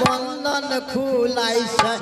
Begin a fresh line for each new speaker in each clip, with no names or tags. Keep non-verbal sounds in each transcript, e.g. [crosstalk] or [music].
বন্ধন খুলাইছে।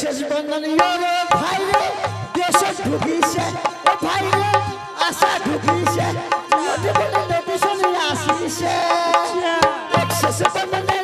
শেষ বন্ধনী ভাই রে দেশে ঢুকিছে ও ভাই রে আশা ঢুকিছে আসিছে।
শেষ বন্ধনী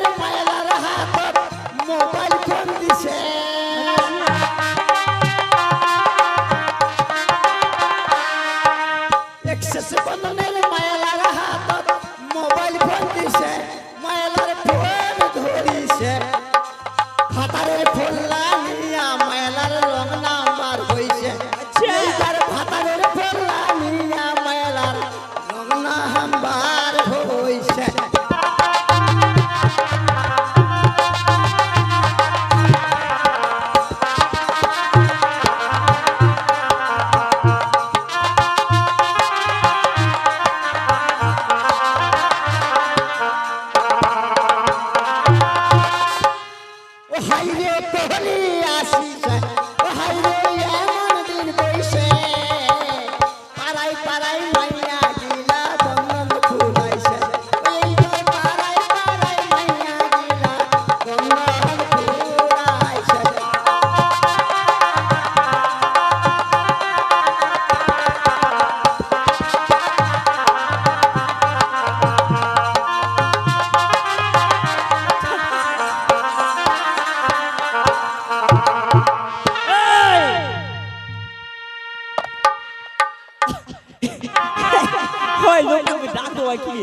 কি?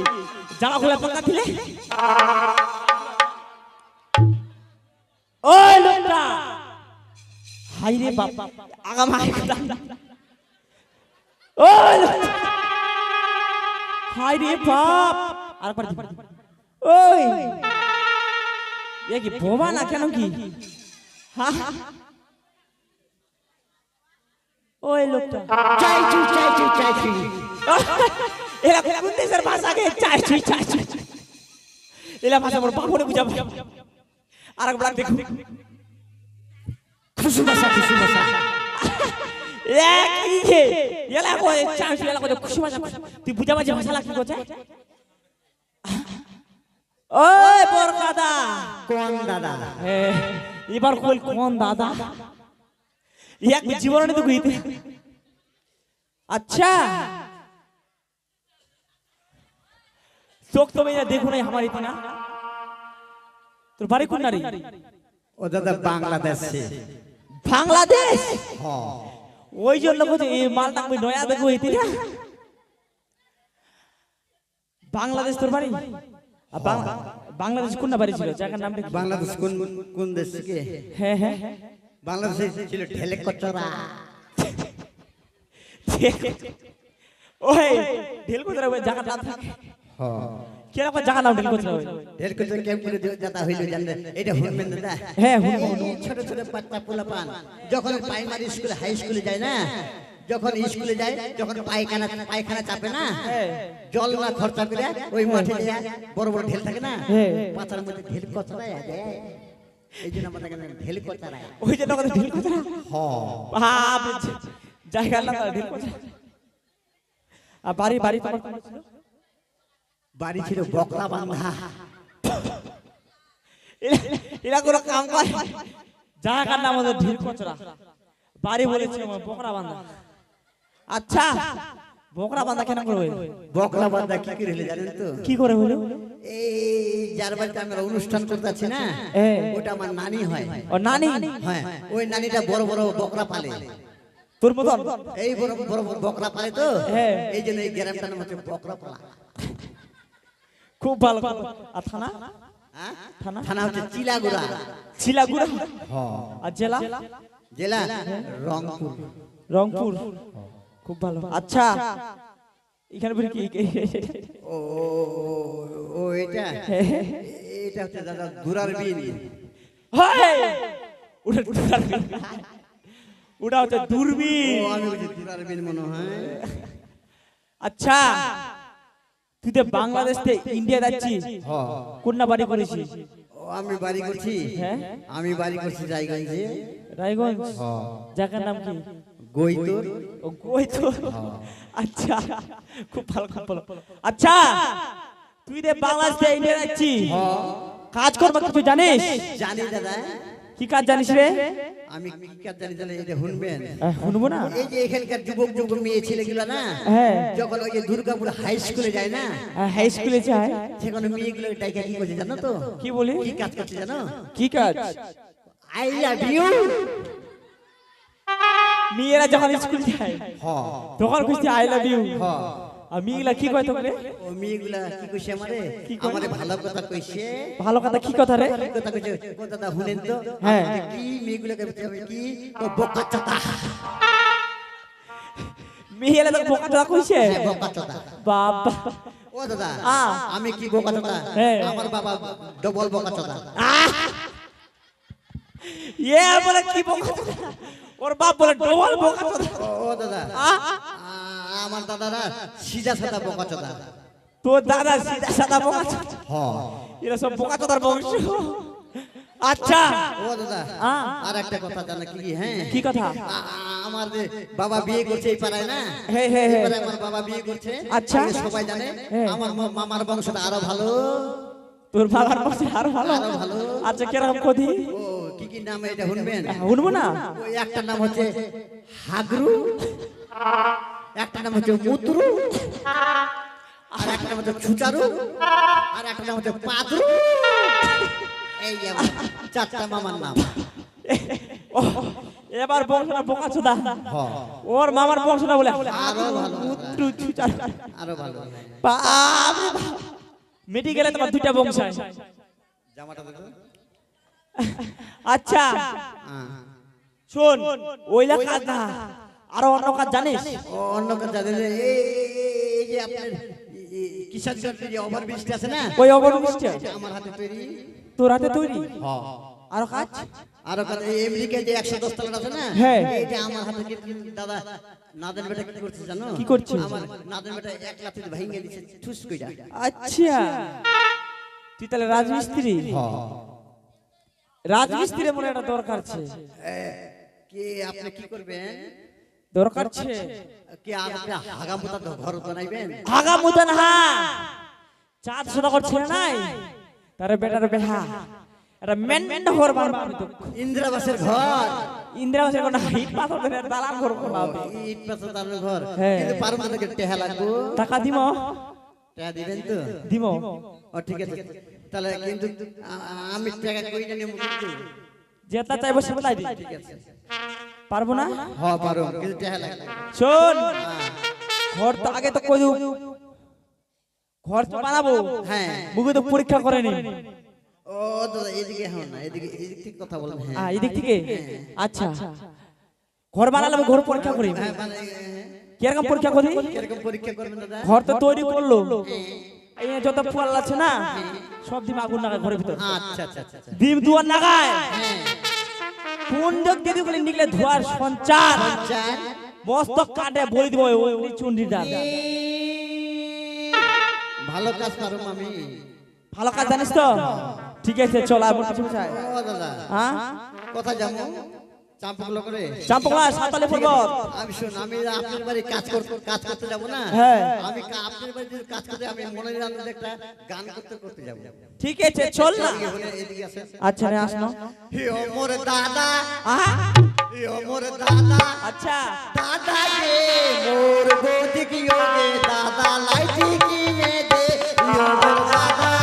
জামা খুলে পাকা দিলে ওই লোকটা! হাই রে বাপ! আগাম হাই ওই হাই রে বাপ! আর ওই! এ কি বোমা না কেন কি? হা? হা। ওই লোকটা। [laughs] এরা কোন দেশের ভাষা কে চাই চুই চাই চুই এরা ভাষা মোর বাপরে বুঝাবো। আর একবার দেখো
খুশি ভাষা খুশি ভাষা
এক ইয়ে এলা চুই এলা কই খুশি ভাষা তুই বুঝাবা যে ভাষা লাগি কোচে ওই বরকাদা
কোন দাদা?
এবার কই কোন দাদা? এক জীবনে তো কইতে আচ্ছা। চোখ তো মেয়ে দেখো নাই আমার ইতিনা। তোর বাড়ি কোন নারী?
ও দাদা বাংলাদেশে।
বাংলাদেশ?
হ
ওই জন্য বলছে এই মালটা আমি নয়া দেখব ইতিনা। বাংলাদেশ তোর বাড়ি? বাংলাদেশ কোন বাড়ি ছিল? জায়গার নামটা কি?
বাংলাদেশ কোন কোন দেশ থেকে?
হ্যাঁ হ্যাঁ। হ্যাঁ
বাংলাদেশে ছিল ঢেলে কচরা।
ওই ঢেল নাম থাকে।
হ
কীরকম জায়গা নাম ঢেল কোথায় ওই
ঢেলে কচরা কেম করে যেটা হইল জানেন এটা হুনবেন দাদা।
হ্যাঁ হুনবো,
এই ছোট ছোট বাচ্চা পোলা পান যখন প্রাইমারি স্কুলে হাই স্কুলে যায় না যখন স্কুলে যায় যখন পায়খানা পায়খানা চাপে না জল না খরচা করে ওই মাঠে বড় বড় ঢেল থাকে না
হ্যাঁ।
পাতার মধ্যে ঢেল কচরা দেয় এই জন্য আমাদের ঢেল কচরা
ওই জন্য কথা ঢেল কোথায়
হ
বাপ রে, ঢেল কোথায় আর বাড়ি বাড়ি তোমার ছিল?
বাড়ি ছিল বকলা বান্ধা
এরা- কোনো কাম করে। জায়গার নাম হলো ঢিল কচরা। বাড়ি বলেছে আমার বকরা বান্ধা আচ্ছা বকরা বান্ধা কেন করবে
বকলা বান্ধা কি করে হলে জানেন তো?
কি করে হলো
এই যার বাড়িতে আমরা অনুষ্ঠান করতেছি না। ওটা আমার নানি হয়।
ও নানি?
হ্যাঁ। ওই নানিটা বড় বড় বকরা পালে।
তোর মতন?
এই বড় বড় বড় বকরা পালে তো?
হ্যাঁ।
এই জন্য এই গ্রামটার হচ্ছে বকরা পালা।
খুব ভালো ভালো। আর থানা?
হ্যাঁ?
থানা?
থানা হচ্ছে চিলাগুড়া।
শিলাগুড়া আর জেলা?
জেলা? রংপুর।
রংপুর। খুব ভালো। আচ্ছা। এখানে বলি কি? [laughs]
ও ও এটা? এটা হচ্ছে দাদা দুরার বিন
হাই! ওটা হচ্ছে দূরবীন
আমি বলছি দুরার বিন মনে হয়।
আচ্ছা। তুই তো বাংলাদেশ থেকে ইন্ডিয়া যাচ্ছিস
হ্যাঁ।
কোন না বাড়ি করেছিস?
ও আমি বাড়ি করছি।
হ্যাঁ?
আমি বাড়ি করছি জায়গায়
রায়গঞ্জ? জায়গার নাম কি?
গৈতর।
ও তো আচ্ছা খুব ভালো খুব ভালো। আচ্ছা তুই রে বাংলাদেশ থেকে ইন্ডিয়া যাচ্ছিস। কাজ কর্ম কিছু জানিস?
জানি দাদা।
কি কাজ জানিস রে?
আমি কি কাজ জানি জানি এটা শুনবেন?
শুনব না।
এই যে এখানকার যুবক যুবক মেয়ে ছেলেগুলো না
হ্যাঁ।
যখন ওই যে দুর্গাপুর হাই স্কুলে যায় না
হাই স্কুলে যায়।
সেখানে মেয়েগুলো ডাইকা কি করছে জানো তো?
কি বলি?
কি কাজ করছে জানো?
কি কাজ?
আই লাভ ইউ
মেয়েরা যখন স্কুল যায় তখন খুঁজছে আই লাভ ইউ
হ্যাঁ।
কি কয় তোকে?
ও কি কইছে আমারে? আমারে ভালো কথা কইছে।
ভালো কথা কি কথা রে?
কি কথা কইছে। দাদা শুনেন তো?
হ্যাঁ।
কি বলছে, কি ও বোকা চাতা
তো বোকা তোরা কইছে?
হ্যাঁ, বোকা চাতা
বাবা।
ও দাদা আমি কি বোকা চাতা
হ্যাঁ।
আমার বাবা ডবল বোকা চাতা
ইয়ে বলে কি বোকা? ওর বাপ বলে ডবল বোকা তোরা।
ও দাদা আমার দাদারা সিজা সাদা বোকা চোদা
তোর দাদা সিধা সাদা বোকা।
হ্যাঁ
এরা সব বোকা চোদার বংশ। আচ্ছা।
ও দাদা আর একটা কথা জানা কি হ্যাঁ?
কি কথা?
আমার যে বাবা বিয়ে করছে এই পাড়ায় না?
হ্যাঁ, হ্যাঁ, হ্যাঁ।
আমার বাবা বিয়ে করছে।
আচ্ছা।
সবাই জানে
হ্যাঁ।
আমার মামার বংশটা আরও ভালো।
তোর বাবার বংশ আরও ভালো।
আরও ভালো।
আচ্ছা কীরকম কদি
ও কি কি নাম এটা শুনবেন?
শুনব না।
ওই একটা নাম হচ্ছে হাগরু। একটা নাম হচ্ছে মুতরু আর একটা নাম হচ্ছে ছুচারু আর একটা নাম হচ্ছে পাতরু এই যে চারটা মামার নাম
ও এবার বংশটা বোকা চোদা
হ্যাঁ
ওর মামার বংশটা বলে
আরও ভালো।
উত্তু চুচার।
আরও ভালো
বাপ মিটি গেলে তোমার দুইটা বংশ হয়।
জামাটা দেখো
আচ্ছা। শোন ওইলা কাজ না আরও অন্য কাজ জানিস?
অন্য এই যে আপনার যে ওভার আছে না?
ওই
আমার হাতে তৈরি।
তোর হাতে তৈরি?
হ্যাঁ
আরও কাজ?
আরও কথা এই যে তলা আছে না?
হ্যাঁ।
এটা আমার হাতে কি- দাদা বেটা কি করছে জানো?
কি করছে?
আমার নাদেন বেটা এক লাথি ভেঙে দিছে ঠুস কইরা।
আচ্ছা। তুই তাহলে রাজমিস্ত্রি? রাজমিস্ত্রি মনে একটা দরকার আছে।
কি আপনি কি করবেন?
দরকার আছে?
কি আপনি হাগা মোতা ঘর বানাইবেন?
আগা মুদান হা। চাঁদ সোনা করছে নাই? তারে বেটার বেহা। এটা মেন মেন ঘর বানবা
ইন্দিরাবাসের ঘর?
ইন্দিরাবাসের কোন হিট পাথর ধরে দালান ঘর বানাবে।
ইট পাথর দানের ঘর।
হ্যাঁ।
কিন্তু পারব না তোকে টেহা লাগবো।
টাকা দিম।
টেহা দিবেন তো?
দিম।
ও ঠিক আছে। তাহলে কিন্তু আমি টাকা কই জানি কিন্তু।
যেটা চাইব সেটা তাই দিই।
ঠিক আছে।
পারব না?
হ্যাঁ পারো কিন্তু টেহা লাগবে।
শোন ঘর তো আগে তো কই ঘর তো বানাবো।
হ্যাঁ।
মুখে তো পরীক্ষা করেনি
ও দাদা এদিকে হ্যাঁ না এদিকে এদিক থেকে কথা বলেন
আ
হ্যাঁ
এদিক থেকে আচ্ছা। ঘর বানালে আমি ঘর পরীক্ষা করি।
হ্যাঁ মানে হ্যাঁ।
কীরকম পরীক্ষা করি?
কীরকম পরীক্ষা করবেন দাদা?
ঘর তো তৈরি করল। এই যত ফুয়াল আছে না সব ডিম আগুন লাগায় ঘরের ভিতর।
আচ্ছা আচ্ছা আচ্ছা আচ্ছা।
ডিম দুয়ার লাগায়
হ্যাঁ।
কোন দিক দিয়ে গুলি নিকলে ধোয়ার সঞ্চার
মস্তক
মস্ত কাটে বই দিব ওই ওই চুন্ডি ডাল
ভালো কাজ পারো আমি
ভালো কাজ জানিস তো? ঠিক আছে চল আর
দাদা।
হ্যাঁ?
যাব
চাম্পকলা সাতালে পর্বত
আমি শুন আমি আপনার বাড়ি কাজ করতে কাজ করতে যাব না?
হ্যাঁ।
আমি আপনার বাড়ি কাজ করতে আমি আনন্দ একটা গান করতে করতে যাব।
ঠিক আছে চল না। আচ্ছা রে আসনো
হে মোর দাদা।
আহা।
হে ও মোর দাদা।
আচ্ছা।
দাদা গে মোর গোদি কি দাদা লাইটি কিনে দে। হে মোর দাদা।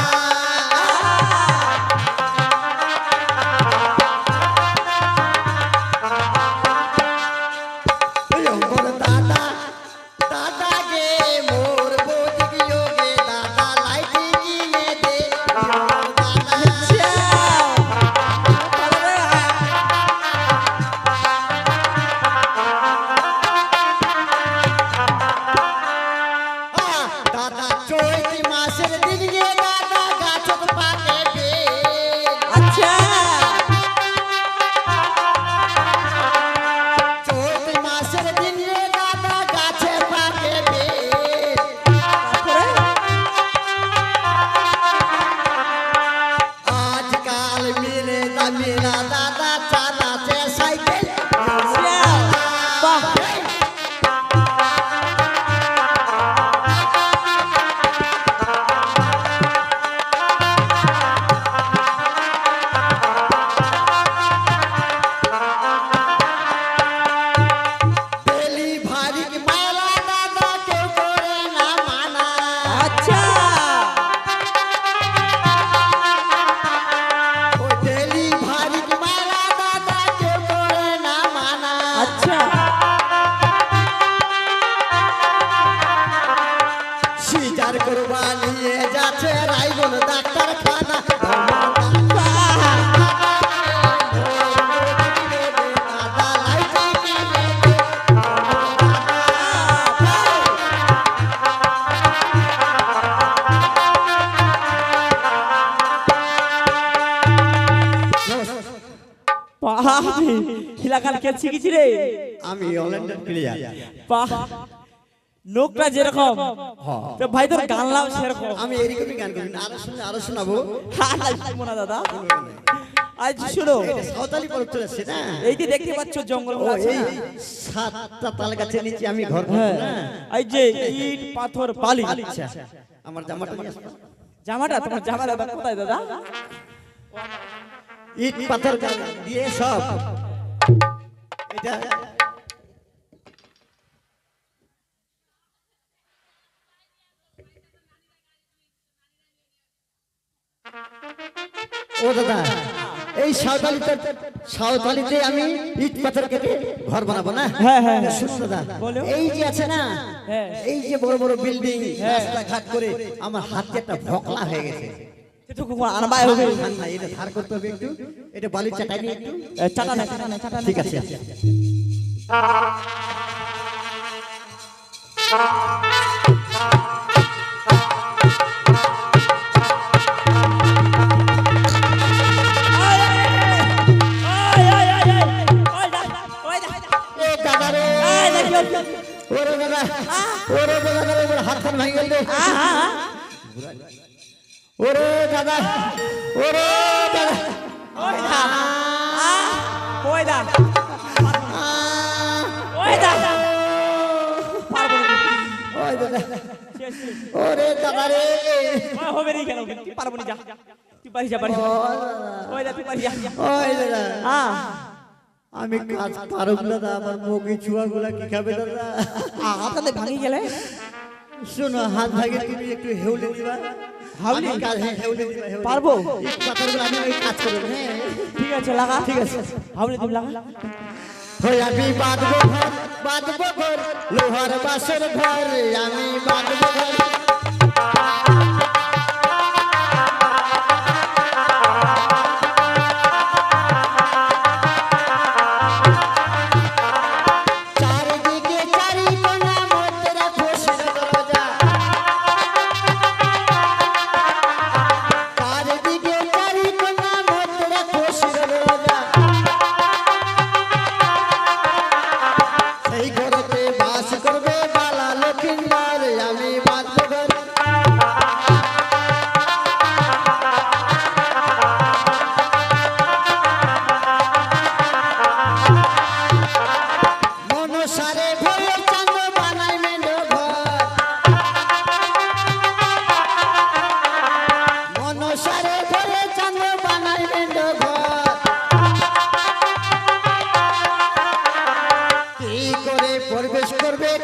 কে
শিখেছি রে
আমি অলরেডি প্লেয়ার
বাহ। লোকটা যেরকম। তো ভাই তোর গানলাম সেরকম।
আমি এরকমই গান করি আরও শুনে আরও শোনাবো।
না দাদা। আজ শুনো।
সাঁওতালি পর্ব চলেছে না?
এই যে দেখতে পাচ্ছ জঙ্গল
এই সাতটা তাল গাছের নিচে আমি ঘর
হ্যাঁ। এই যে ইট পাথর বালি।
আচ্ছা আমার জামাটা
জামাটা? তোমার জামাটা দাদা কোথায় দাদা?
ইট পাথর দিয়ে সব। এটা ও দাদা এই সাঁওতালিতে সাঁওতালিতে আমি ইট পাথর কেটে ঘর বানাবো না
হ্যাঁ, হ্যাঁ, হ্যাঁ।
দাদা এই যে আছে না
হ্যাঁ।
এই যে বড় বড় বিল্ডিং রাস্তাঘাট করে আমার হাতে একটা ভকলা হয়ে গেছে
সেটুকু আনবাই হবে
না, এটা ধার করতে হবে একটু। এটা বালির চাটাই নিয়ে একটু।
চাটা না চাটা না চাটা
ঠিক আছে। ওরে দাদা ওরে দাদা হাত ভাঙি গেল ওরে দাদা ওরে দাদা।
ওই
দাদা।
শেষ।
ওরে দাদা রে।
হবে নি কেন? পারব না যা। তুই পারি যা পারি ওই দা তুই পারি যা।
ওই দাদা।
হ্যাঁ।
আমি কাজ পারব না দাদা আমার মুখে ছুয়া গুলা কি খাবে দাদা?
আপনাদের ভাঙি গেলে?
শোনো হাত ভাগে তুমি একটু হেউলে দিবা।
হাউলি?
কাজ হ্যাঁ।
পারব?
এই আমি ওই কাজ করব হ্যাঁ
ঠিক আছে লাগা
ঠিক আছে।
হাউলি তুমি লাগা
ওই আমি বাঁধবো ঘর বাঁধবো ঘর লোহার বাসের ঘর আমি বাঁধবো ঘর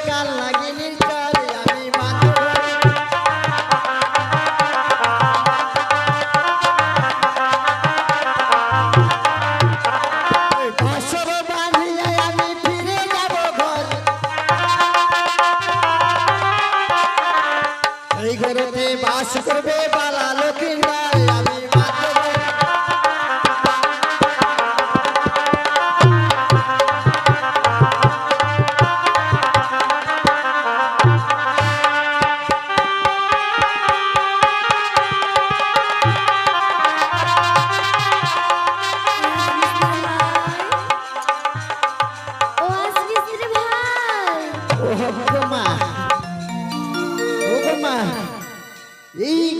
কাল লাগিনির নির্জার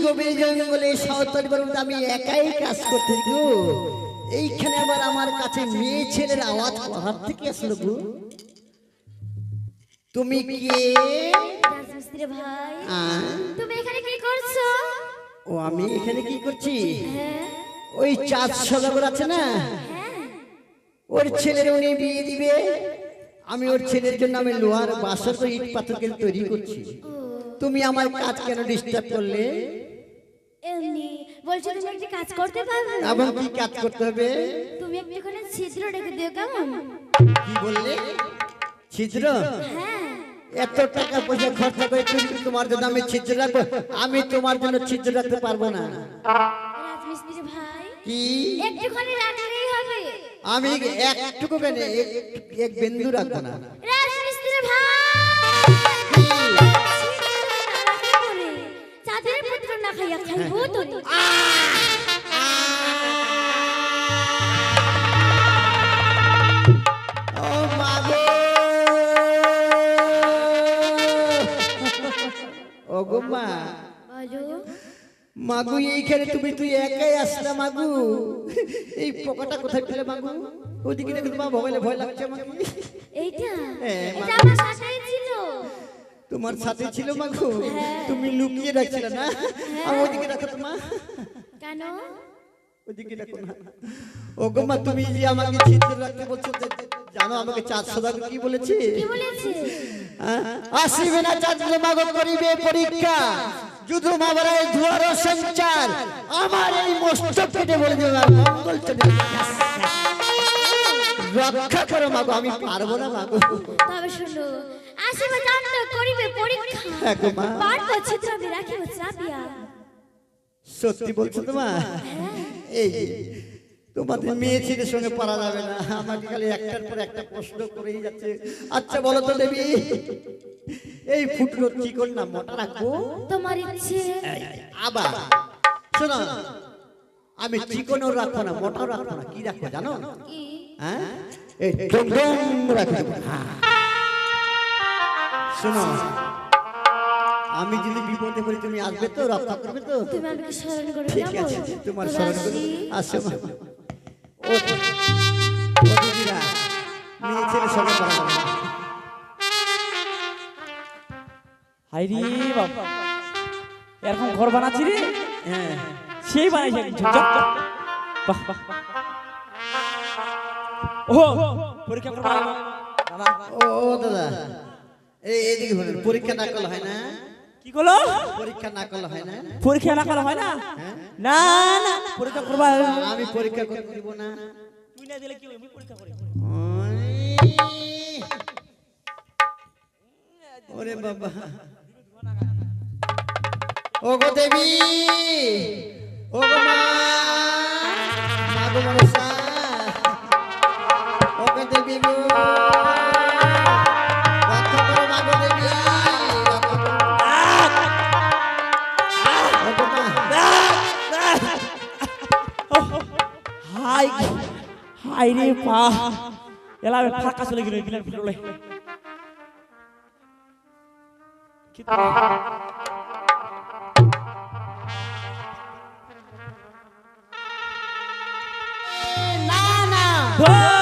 গভীর জঙ্গলে সাঁওতালি বাড়িতে আমি একাই কাজ করতে গো। এইখানে আবার আমার কাছে মেয়ে ছেলের আওয়াজ কোথার থেকে আসলো গো? তুমি কে?
আসবিস ভাই তুমি এখানে কি করছ?
ও আমি এখানে কি করছি?
হ্যাঁ।
ওই চাঁদ সদাগর আছে না?
হ্যাঁ।
ওর ছেলের উনি বিয়ে দিবে। আমি ওর ছেলের জন্য আমি লোহার বাসর তো ইট পাথর তৈরি করছি। তুমি আমার কাজ কেন ডিস্টার্ব করলে?
এমনি বলছো তুমি একটা কাজ করতে পারবে?
এবং কি কাজ করতে হবে?
তুমি একটুখানি ছিদ্র রেখে দিও কেমন?
কি বললে? ছিদ্র?
হ্যাঁ।
এত টাকা পয়সা খরচা করে তুমি তোমার জন্য আমি ছিদ্র রাখব? আমি তোমার জন্য ছিদ্র রাখতে পারব না।
রাজমিস্ত্রি ভাই
কি?
একটুখানি রাখলেই হবে।
আমি একটুকু কেন? এক বিন্দু রাখব না।
না খাইয়া খাইবো তো
মা মাগু এইখানে তুমি তুই একাই আসলে মাগু এই পোকাটা কোথায় ফেলে মাগু ওদিকে দেখে তোমার ভয় ভয় লাগছে মাগু
এইটা
হ্যাঁ,
এটা আমার সাথেই ছিল।
তোমার সাথে ছিল মাগু তুমি লুকিয়ে রাখছিলে না? আমি ওদিকে রাখো তোমার
কেন?
ওদিকে রাখো না ও গো মা তুমি যে আমাকে ছিদ্র রাখতে বলছো জানো আমাকে চাঁদ সদাগর কি বলেছে?
কি বলেছে?
হ্যাঁ? আসিবে না চাঁদ মাগো করিবে পরীক্ষা। যুদ্ধ মামারায় দুয়ার সঞ্চার আমার এই মস্তক কেটে বলে দেবে মঙ্গল চলে রক্ষা করো মাগো আমি পারব না মাগো
তবে শুনো আসিবে জানত করিবে পরীক্ষা
হ্যাঁ গো মা।
পারব ছিদ্রাবে রাখিব চাপিয়া
সত্যি বলছো তোমা এই তোমাদের মেয়ে ছেলের সঙ্গে পারা যাবে না আমাকে খালি একটার পর একটা প্রশ্ন করেই যাচ্ছে আচ্ছা বলো তো দেবী এই ফুটলো চিকন না মোটা রাখব
তোমার ইচ্ছে
আবার শোনো আমি চিকনও রাখব না মোটাও রাখব না কি রাখব জানো হ্যাঁ এই রাখব হ্যাঁ। শোনো আমি যদি বিপদে পড়ি তুমি আসবে তো? রক্ষা করবে তো?
তুমি আমাকে
ঠিক আছে তোমার স্মরণ করে
আসি।
ও দিদিরা মেয়ে ছেলে সবাই
বাবা এরকম ঘর বানাচ্ছি রে?
হ্যাঁ।
সেই বানাইছে বাহ বাহ বাহ। ও পরীক্ষা করবা
ও দাদা। এই এদিকে বলুন পরীক্ষা না করলে হয় না?
কি করল?
পরীক্ষা না করলে হয় না?
পরীক্ষা না হয় না? না না পরীক্ষা করবা।
আমি পরীক্ষা করতে দিব না।
তুই না দিলে কি হবে? আমি পরীক্ষা করি।
ওরে বাবা। ও গো দেবী ও গো মা মা গো মনসা। ও গো দেবী গো।
হাই হাই রে পা এলা ফাঁকা চলে গেল গেলেন ফিরলে
না না
না